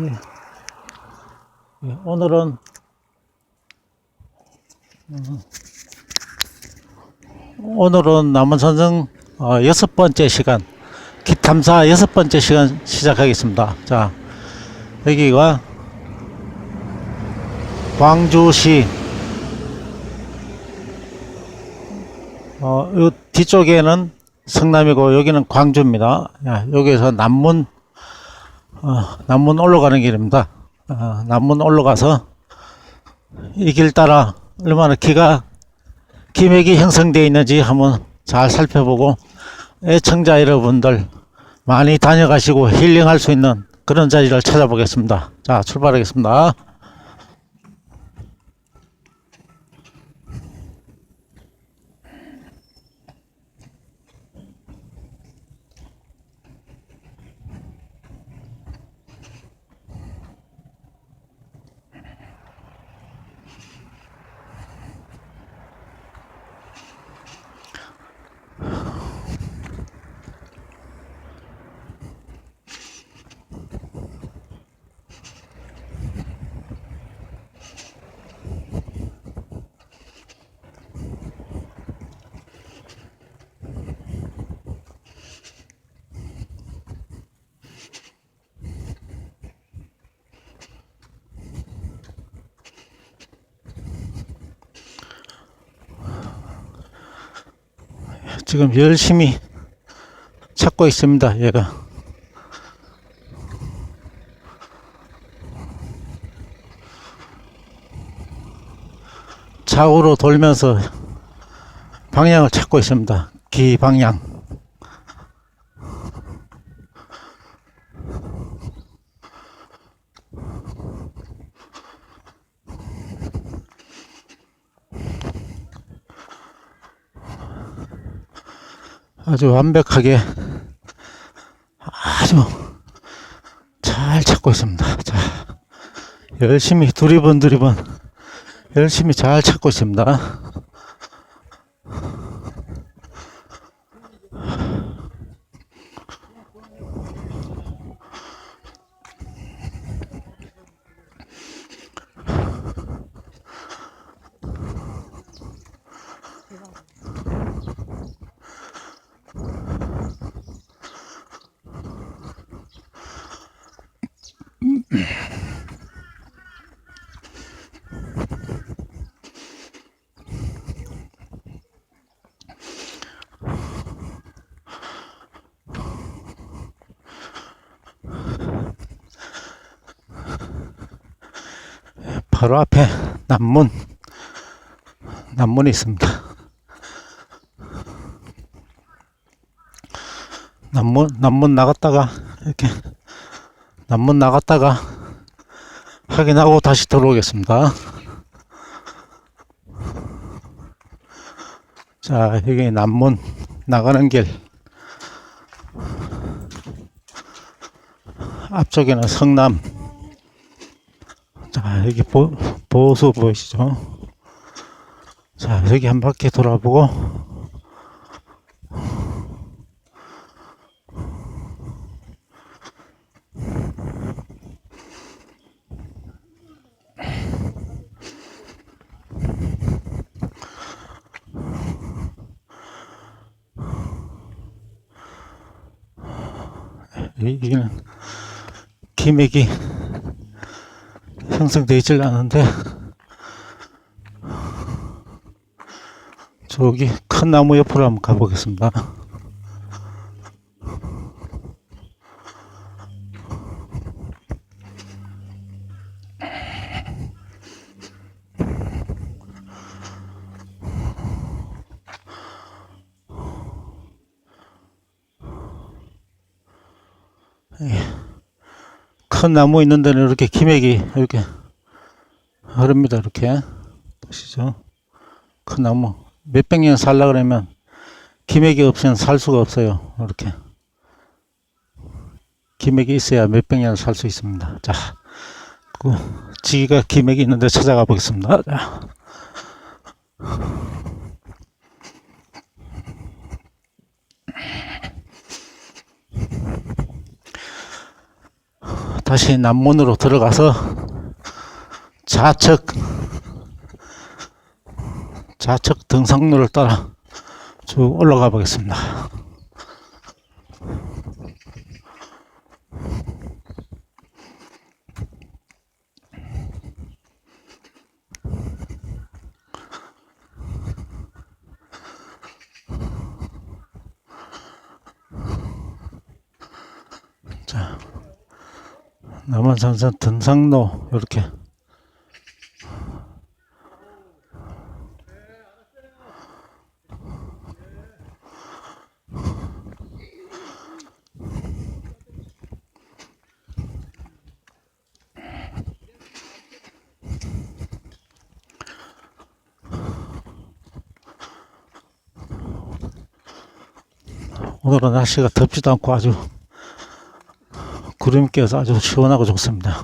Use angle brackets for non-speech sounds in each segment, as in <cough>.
예. 예, 오늘은 음, 오늘은 남원선정 어, 여섯 번째 시간 기탐사 여섯 번째 시간 시작하겠습니다. 자 여기가 광주시 어, 요 뒤쪽에는 성남이고 여기는 광주입니다. 야, 여기에서 남문 어, 남문 올라가는 길입니다. 어, 남문 올라가서 이 길 따라 얼마나 기가 기맥이 형성되어 있는지 한번 잘 살펴보고 애청자 여러분들 많이 다녀가시고 힐링할 수 있는 그런 자리를 찾아보겠습니다. 자, 출발하겠습니다. 지금 열심히 찾고 있습니다. 얘가. 좌우로 돌면서 방향을 찾고 있습니다. 기 방향. 아주 완벽하게 아주 잘 찾고 있습니다. 자, 열심히 두리번 두리번 열심히 잘 찾고 있습니다. 바로 앞에 남문 남문이 있습니다. 남문 남문 나갔다가 이렇게 남문 나갔다가 확인하고 다시 들어오겠습니다. 자 여기 남문 나가는 길 앞쪽에는 성남 자, 여기 보, 보수 보이시죠? 자, 여기 한 바퀴 돌아보고, 여기는 기맥이 형성되어 있질 않은데 저기 큰 나무 옆으로 한번 가보겠습니다. 큰 나무 있는 데는 이렇게 기맥이 이렇게 흐릅니다. 이렇게 보시죠. 큰 나무 몇백 년 살라 그러면 기맥이 없으면 살 수가 없어요. 이렇게 기맥이 있어야 몇백 년 살 수 있습니다. 자, 그 지기가 기맥이 있는데 찾아가 보겠습니다. 자. 다시 남문으로 들어가서 좌측 좌측 등산로를 따라 쭉 올라가 보겠습니다. 남한산선 등산로 이렇게 오늘은 날씨가 덥지도 않고 아주 구름이 껴서 아주 시원하고 좋습니다.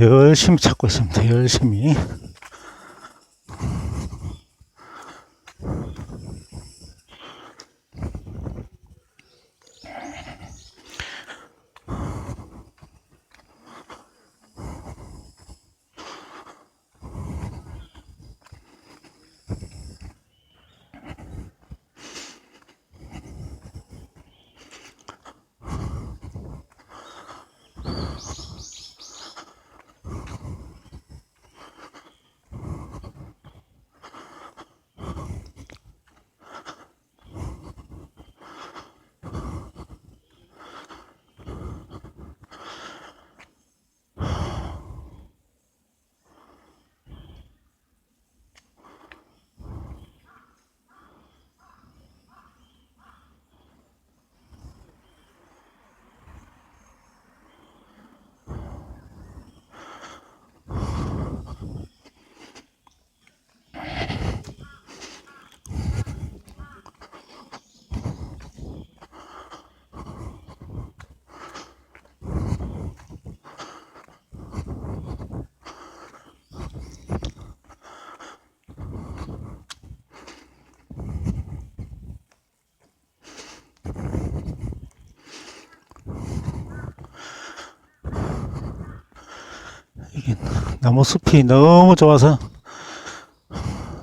열심히 찾고 있습니다. 열심히. 나무 숲이 너무 좋아서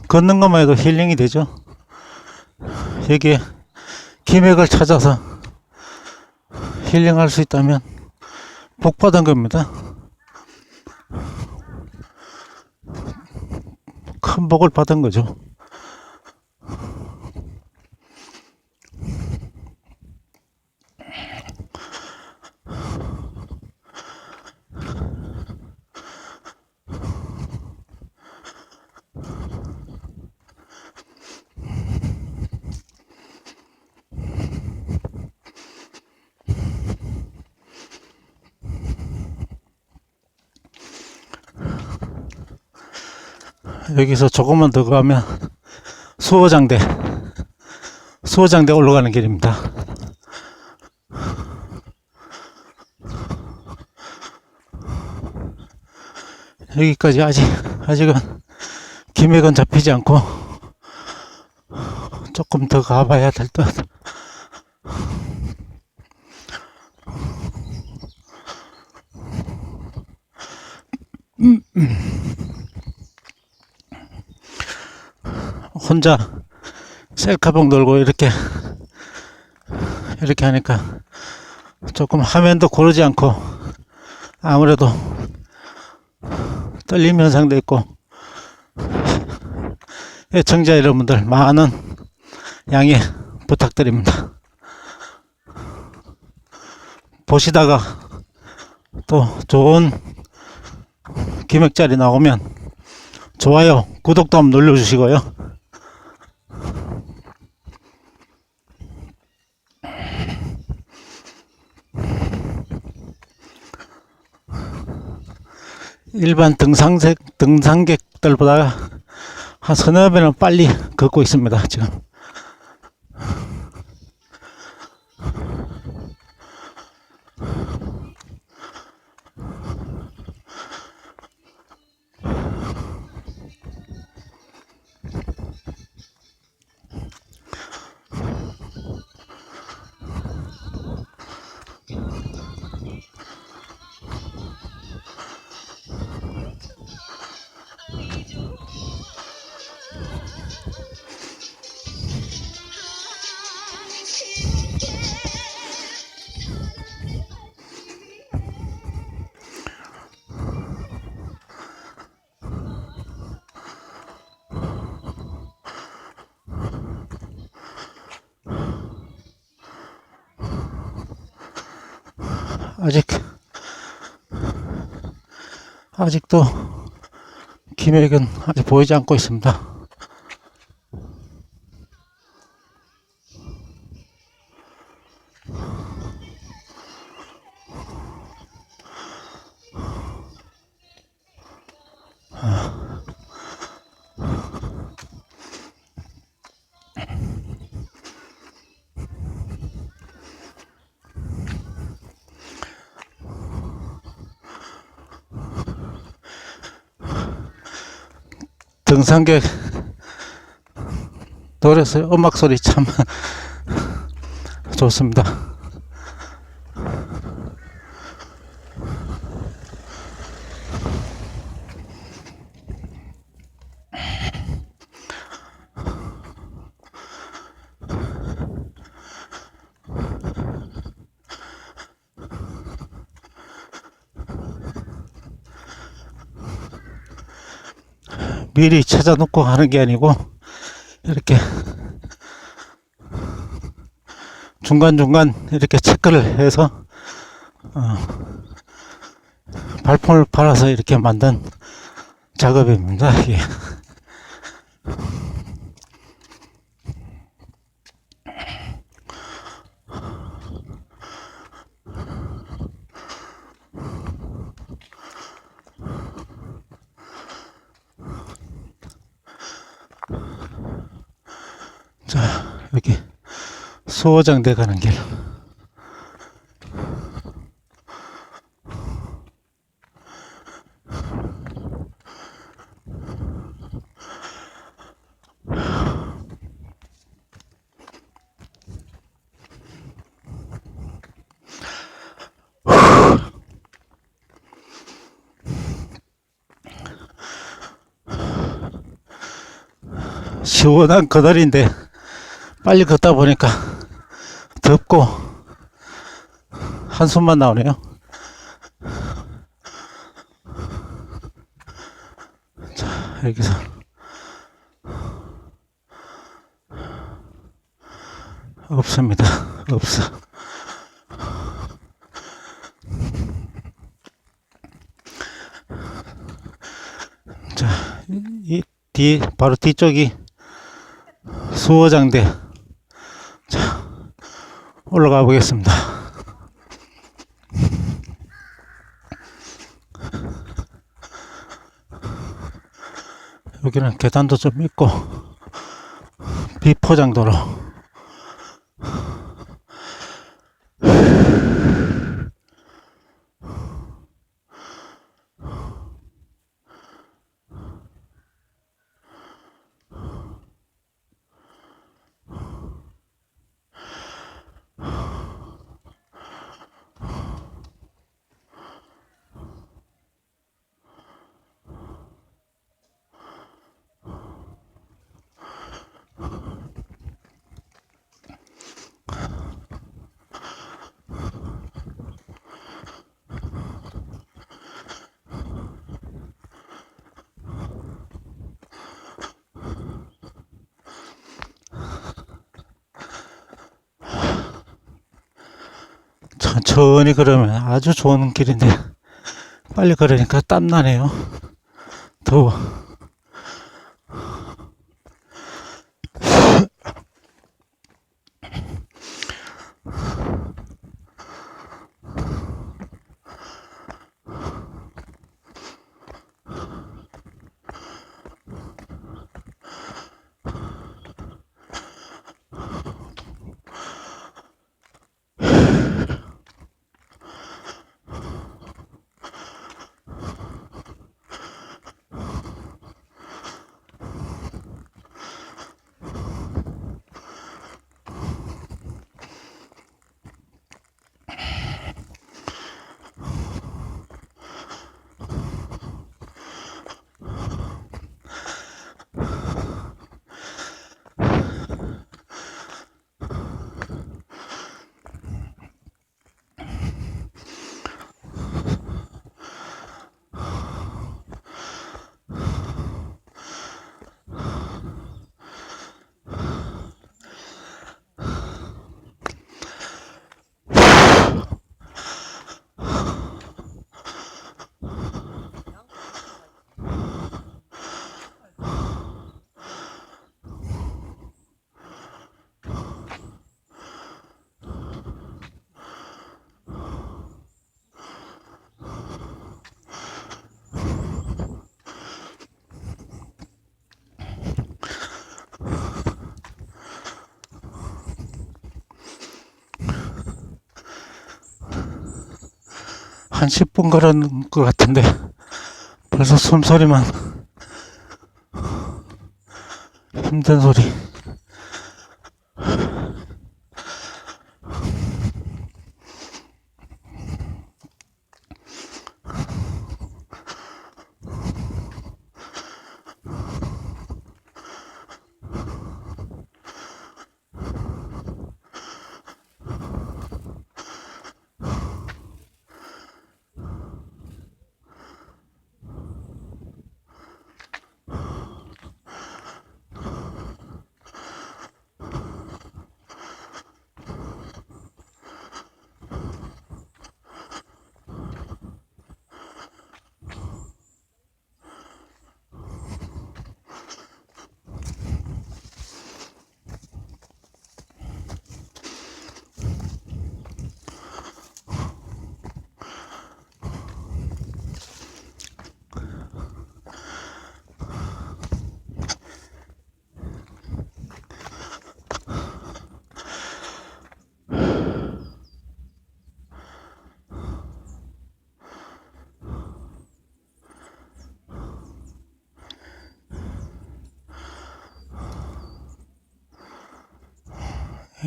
걷는 것만 해도 힐링이 되죠. 여기에 기맥을 찾아서 힐링할 수 있다면 복 받은 겁니다. 큰 복을 받은 거죠. 여기서 조금만 더 가면 수호장대 수호장대 올라가는 길입니다. 여기까지 아직 아직은 기맥은 잡히지 않고 조금 더 가봐야 될 듯. 혼자 셀카봉 들고 이렇게 이렇게 하니까 조금 화면도 고르지 않고 아무래도 떨림 현상도 있고 애청자 여러분들 많은 양해 부탁드립니다. 보시다가 또 좋은 기획자리 나오면 좋아요, 구독도 한번 눌러주시고요. 일반 등산객, 등산객들보다 한 서너 배는 빨리 걷고 있습니다, 지금. 아직 아직도 기맥은 아직 보이지 않고 있습니다. 등산객 노래 소 음악 소리 참 <laughs> 좋습니다. 미리 찾아 놓고 하는 게 아니고 이렇게 중간중간 이렇게 체크를 해서 어, 발품을 팔아서 이렇게 만든 작업입니다. 이게. 자, 여기 수호장대 가는 길. 시원한 그늘인데 빨리 걷다 보니까 덥고 한숨만 나오네요. 자, 여기서 없습니다. 없어. 자, 이 뒤, 바로 뒤쪽이 수호장대. 자, 올라가 보겠습니다. 여기는 계단도 좀 있고, 비포장도로. 천천히 걸으면 아주 좋은 길인데, <laughs> 빨리 걸으니까 땀나네요. 더워. 한 10분 걸은 것 같은데 벌써 숨소리만. <laughs> 힘든 소리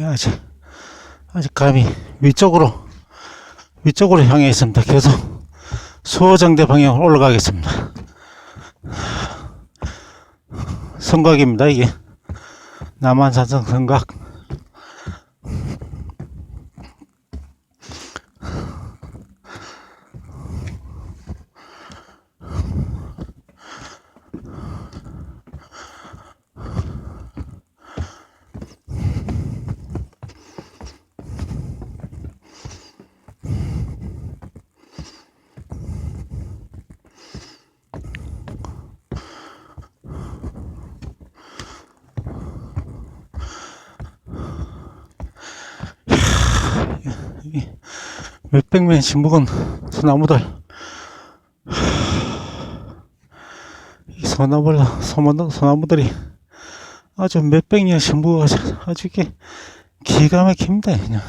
아직 아직 감이 위쪽으로 위쪽으로 향해 있습니다. 계속 수호정대 방향으로 올라가겠습니다. 성곽입니다. 이게 남한산성 성곽. 몇 백 명씩 묵은 소나무들. 이 소나무, 소나무, 소나무들이 아주 몇백 년씩 묵어가지고 아주 이게 기가 막힙니다, 그냥.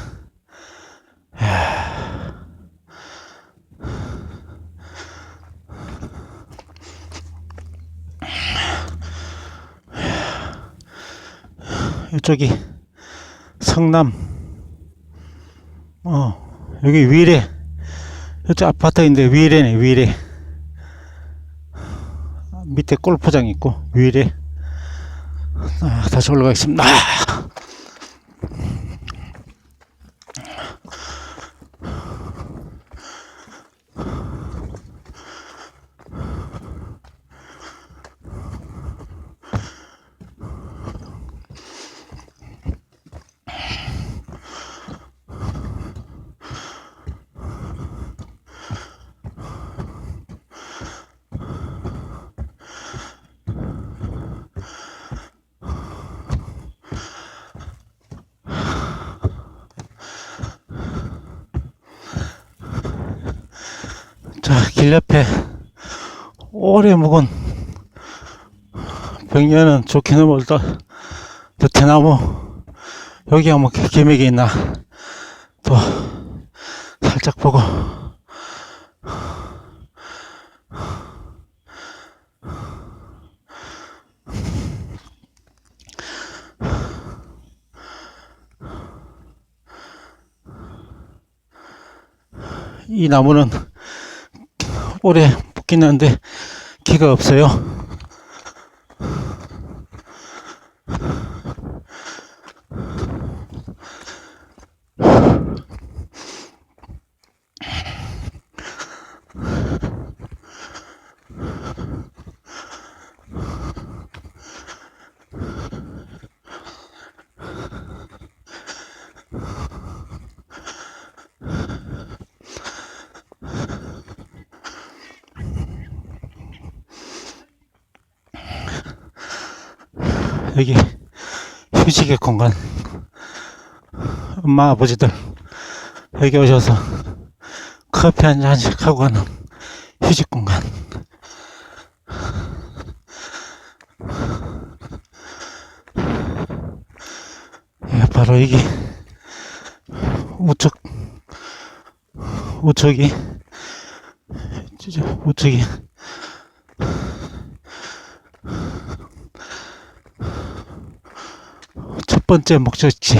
이쪽이 성남, 어, 여기 위례. 이쪽 아파트인데 위례네, 위례. 밑에 골프장 있고, 위례. 아, 다시 올라가겠습니다. 아! 자, 길 옆에 오래 묵은 벽면은 좋게 넘어다 대나무 여기 한번 계맥이 있나 또 살짝 보고. 이 나무는 오래 붙긴 하는데 키가 없어요. 여기 휴식의 공간. 엄마 아버지들 여기 오셔서 커피 한 잔씩 하고 가는 휴식 공간. 예, 바로 여기 우측 우측이 우측이 번째 목적지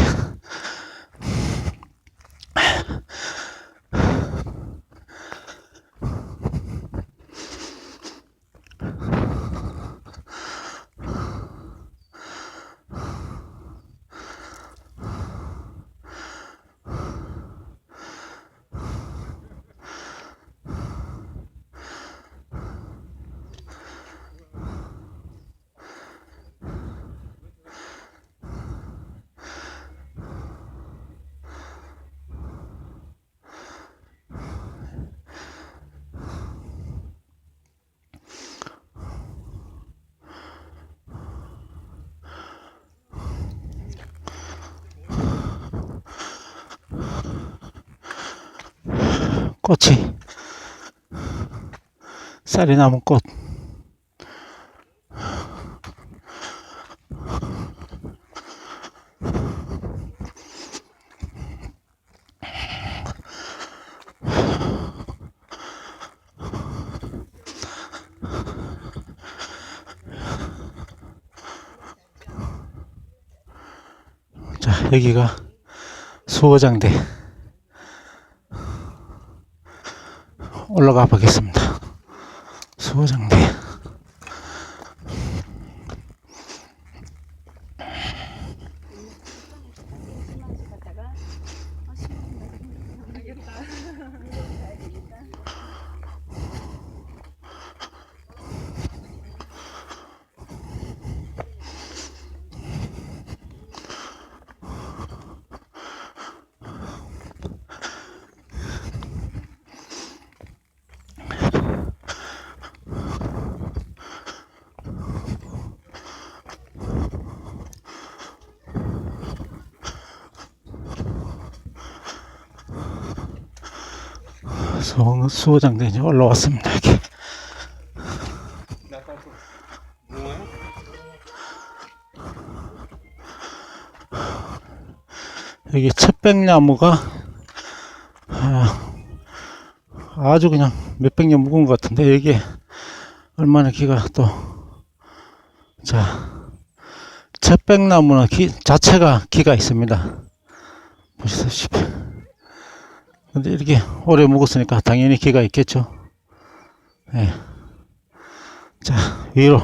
꽃이. 쌀이 남은 꽃. 자 여기가 수호장대 올라가 보겠습니다. 수호장대. 수, 수호장대 이제 올라왔습니다. 여기. 여기 쳇백나무가 아, 아주 그냥 몇백 년 묵은 것 같은데 여기에 얼마나 기가 또 자, 쳇백나무는 기, 자체가 기가 있습니다. 보시다시피. 근데 이렇게 오래 묵었으니까 당연히 기가 있겠죠. 예. 자, 위로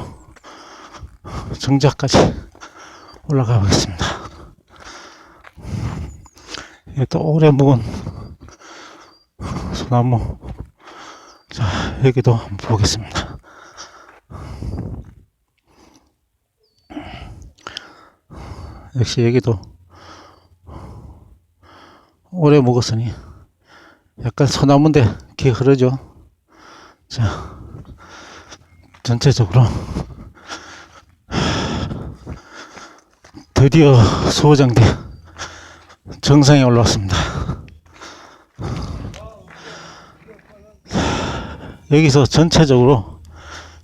정자까지 올라가 보겠습니다. 또 오래 묵은 소나무. 자, 여기도 한번 보겠습니다. 역시 여기도 오래 묵었으니 약간 소나무인데 기 흐르죠. 자, 전체적으로 드디어 수호장대 정상에 올라왔습니다. 여기서 전체적으로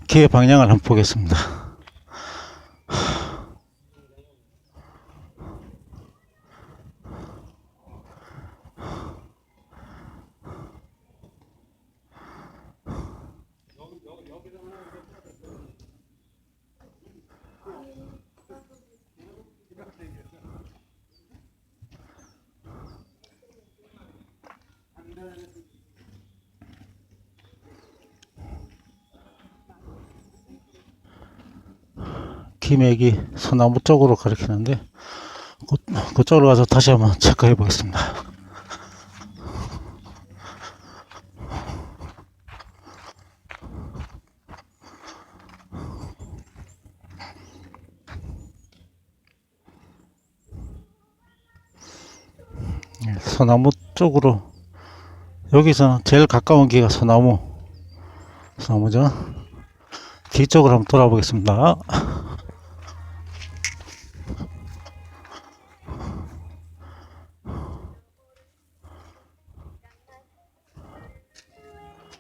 기의 방향을 한번 보겠습니다. 기맥이 소나무 쪽으로 가리키는데 그, 그쪽으로 가서 다시 한번 체크해 보겠습니다. 예, 소나무 쪽으로 여기서는 제일 가까운 기가 소나무 소나무죠. 뒤쪽으로 한번 돌아보겠습니다.